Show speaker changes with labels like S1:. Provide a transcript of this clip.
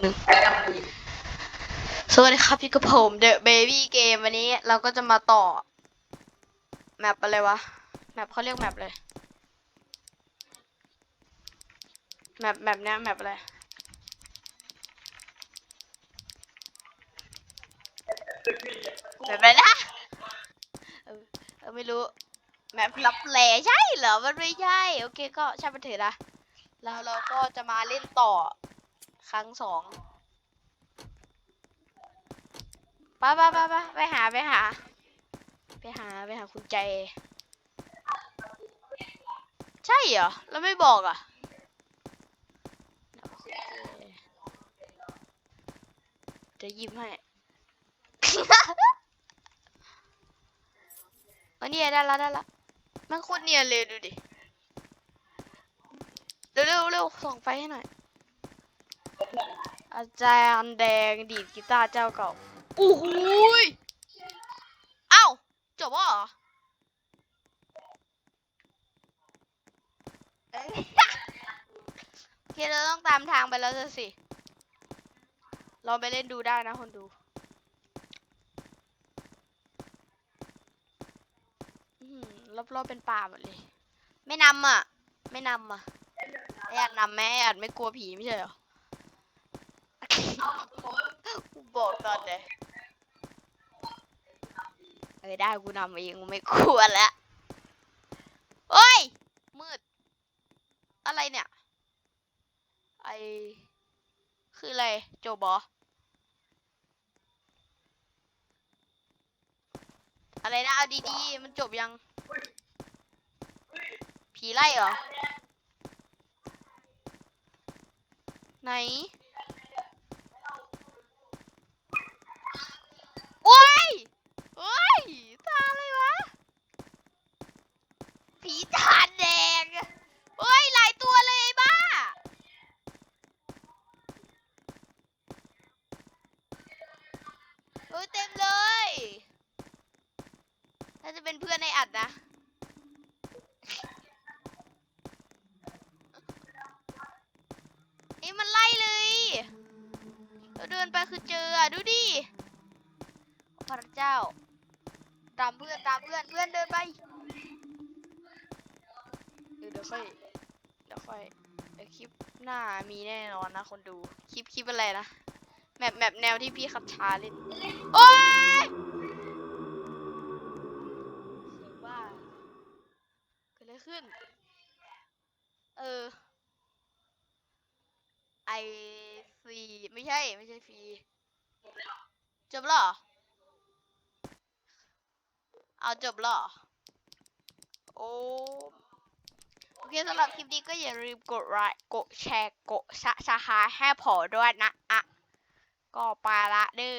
S1: หนึ่งสวัสดีครับพี่กับผมเดอะเบบี้เกมวันนี้เราก็จะมาต่อ แมปอะไรวะ แมปเขาเรียกแมปเลย แมปแมปเนี้ยแมปอะไร แมปอะไรนะเออไม่รู้ แมปลับแหลใช่เหรอ มันไม่ใช่ โอเคก็ช่างมันเถอะนะ แล้วเราก็จะมาเล่นต่อ ครั้งสองไปไปไปไปไปหาไปหา ไปหาไปหาคุณใจ ใช่เหรอ แล้วไม่บอกอะจะยิ้มให้อันนี้ได้แล้วได้แล้วมันโคตรเนียนเลยดูดิ เร็วเร็วเร็วส่องไฟให้หน่อย อาจารย์แดงดีดกีตาร์เจ้าเก่าโอ้โหยเอ้าจบแล้วเหรอเอ้ยโอเคเราต้องตามทางไปแล้วสิ ลองไปเล่นดูได้นะคนดูอืมรอบๆเป็นป่าหมดเลย ไม่นำอะ ไม่นำอะไออัดนำไหมไออัดไม่กลัวผีไม่ใช่เหรอ กูบอกตอนเลยเออได้กูนำเองกูไม่กลัวแล้วเฮ้ย มืด อะไรเนี่ย ไอคืออะไร โจบออะไรนะ เอาดีๆ มันจบยัง ผีไล่เหรอ ไหน โอ้ยโอ้ยตาอะไรวะ ผีตาแดงโอ้ย หลายตัวเลยไอ้บ้า เฮ้ยเต็มเลยน่าจะเป็นเพื่อนในอัดนะเอ้ยมันไล่เลย เราเดินไปคือเจออะ ดูดิ พระเจ้า ตามเพื่อนตามเพื่อนเพื่อนเดินไปเออเดี๋ยวค่อยเดี๋ยวค่อยเดี๋ยวคลิปหน้ามีแน่นอนนะคนดู คลิปคลิปอะไรนะ แมปแมปแนวที่พี่ขับช้าเล่นโอ้ยว่าเกิดอะไรขึ้น เออไอซีไม่ใช่ ไม่ใช่ฟีจบล้วเหรอ เอาจบล้วเหรอ โอ้โอเคสำหรับคลิปนี้ก็อย่าลืมกดไลค์กดแชร์ กดซับสไครต์ให้ผอด้วยนะอะ ก็ไปละเด้อ